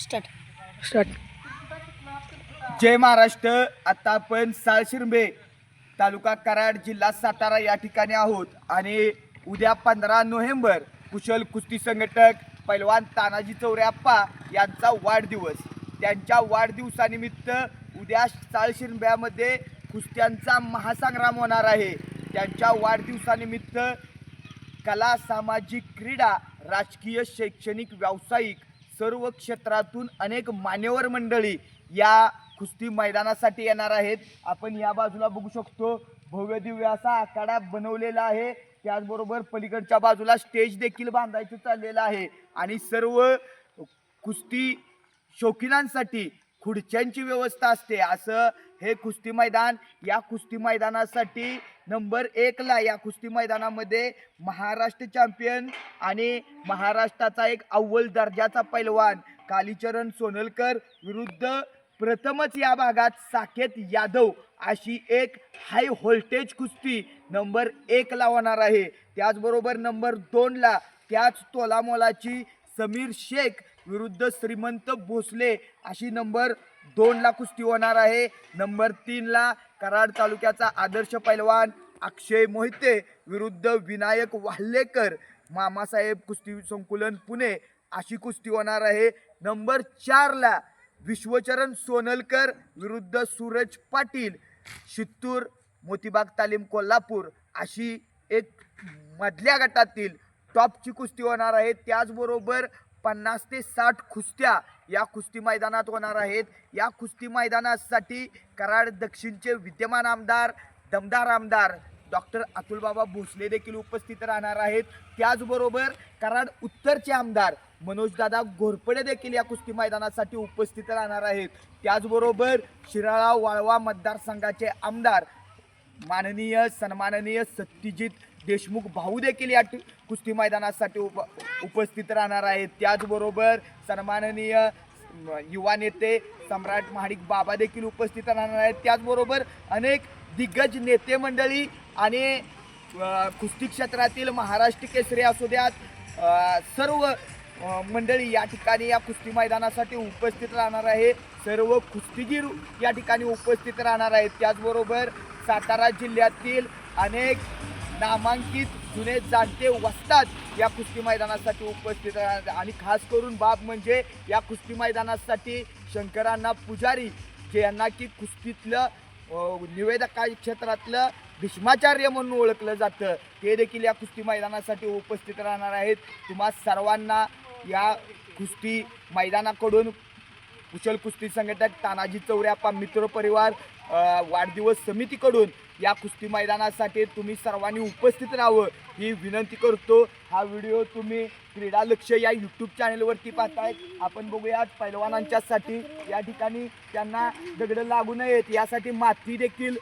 Start. Start. जय महाराष्ट्र. आता आपण साळशिरंबे तालुका कराड जिल्हा सातारा या ठिकाणी आहोत. आणि उद्या पंधरा नोव्हेंबर कुशल कुस्ती संघटक पैलवान तानाजी चौऱ्याप्पा यांचा वाढदिवस. त्यांच्या वाढदिवसानिमित्त उद्या साळशिरंब्यामध्ये कुस्त्यांचा महासंग्राम होणार आहे. त्यांच्या वाढदिवसानिमित्त कला सामाजिक क्रीडा राजकीय शैक्षणिक व्यावसायिक सर्व क्षेत्रातून अनेक मान्यवर मंडळी या कुस्ती मैदानासाठी येणार आहेत. आपण या बाजूला बघू शकतो भव्य दिव्य असा आखाडा बनवलेला आहे. त्याचबरोबर पलीकडच्या बाजूला स्टेज देखील बांधायचं चाललेलं आहे. आणि सर्व कुस्ती शौकीनांसाठी खुर्च्यांची व्यवस्था असते. असं हे कुस्ती मैदान या कुस्ती मैदानासाठी नंबर एकला या कुस्ती मैदानामध्ये महाराष्ट्र चॅम्पियन आणि महाराष्ट्राचा एक अव्वल दर्जाचा पैलवान कालीचरण सोनलकर विरुद्ध प्रथमच या भागात साकेत यादव अशी एक हाय व्होल्टेज कुस्ती नंबर एकला होणार आहे. त्याचबरोबर नंबर दोनला त्याच तोलामोलाची समीर शेख विरुद्ध श्रीमंत भोसले अशी नंबर दोनला कुस्ती होणार आहे. नंबर तीनला कराड तालुक्याचा आदर्श पैलवान अक्षय मोहिते विरुद्ध विनायक वाल्हेकर. मामासाहेब कुस्ती संकुलन पुणे अशी कुस्ती होणार आहे. नंबर चारला विश्वचरण सोनलकर विरुद्ध सूरज पाटील. शित्तूर मोतीबाग तालीम कोल्हापूर अशी एक मधल्या गटातील टॉपची कुस्ती होणार आहे त्याचबरोबर पन्नास ते साठ कुस्त्या या कुस्ती मैदानात होणार आहेत. या कुस्ती मैदानासाठी कराड दक्षिणचे विद्यमान आमदार दमदार आमदार डॉक्टर अतुलबाबा भोसले देखील उपस्थित राहणार आहेत. त्याचबरोबर कराड उत्तरचे आमदार मनोजदादा घोरपडे देखील या कुस्ती मैदानासाठी उपस्थित राहणार आहेत. त्याचबरोबर शिराळा वाळवा मतदारसंघाचे आमदार माननीय सन्माननीय सत्यजित देशमुख भाऊ देखील या कुस्ती मैदानासाठी उप उपस्थित राहणार आहेत. त्याचबरोबर सन्माननीय युवा नेते सम्राट महाडिक बाबा देखील उपस्थित राहणार आहेत. त्याचबरोबर अनेक दिग्गज नेते मंडळी आणि कुस्ती क्षेत्रातील महाराष्ट्र केसरी असू द्यात सर्व मंडळी या ठिकाणी या कुस्ती मैदानासाठी उपस्थित राहणार आहे. सर्व कुस्तीगीर या ठिकाणी उपस्थित राहणार आहेत. त्याचबरोबर सातारा जिल्ह्यातील अनेक नामांकित जुने जाणते वसतात या कुस्ती मैदानासाठी उपस्थित राहणार. आणि खास करून बाब म्हणजे या कुस्ती मैदानासाठी शंकरांना पुजारी जे यांना की कुस्तीतलं अ, निवेदका क्षेत्रातलं भीष्माचार्य म्हणून ओळखलं जातं. ते देखील या कुस्ती मैदानासाठी उपस्थित राहणार आहेत. तुम्हा सर्वांना या कुस्ती मैदानाकडून कुशल कुस्ती संघटक तानाजी चौऱ्याप्पा मित्र परिवार वाढदिवस समितीकडून या कुस्ती मैदानासाठी तुम्ही सर्वांनी उपस्थित राहावं ही विनंती करतो. हा व्हिडिओ तुम्ही क्रीडा लक्ष या यूट्यूब चॅनलवरती पाहताय. आपण बघूयात पैलवानांच्यासाठी. या ठिकाणी त्यांना दगडं लागू नयेत. यासाठी माती देखील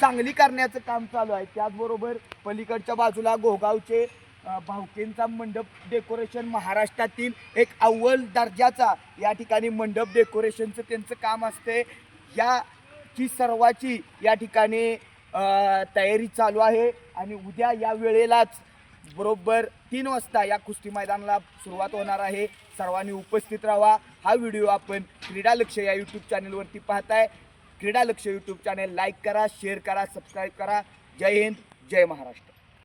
चांगली करण्याचं काम चालू आहे. त्याचबरोबर पलीकडच्या बाजूला गोगावचे भावकेंचा मंडप डेकोरेशन महाराष्ट्रातील एक अव्वल दर्जाचा. या ठिकाणी मंडप डेकोरेशनचं त्यांचं काम असते. याची सर्वाची या ठिकाणी तयारी चालू आहे. आणि उद्या या वेळेलाच बरोबर तीन वाजता या कुस्ती मैदानाला सुरुवात होणार आहे. सर्वांनी उपस्थित राहा. हा व्हिडिओ आपण क्रीडा लक्ष या यूट्यूब चॅनलवरती पाहताय. क्रीडा लक्ष यूट्यूब चॅनल लाईक करा शेअर करा सबस्क्राईब करा. जय हिंद जय महाराष्ट्र.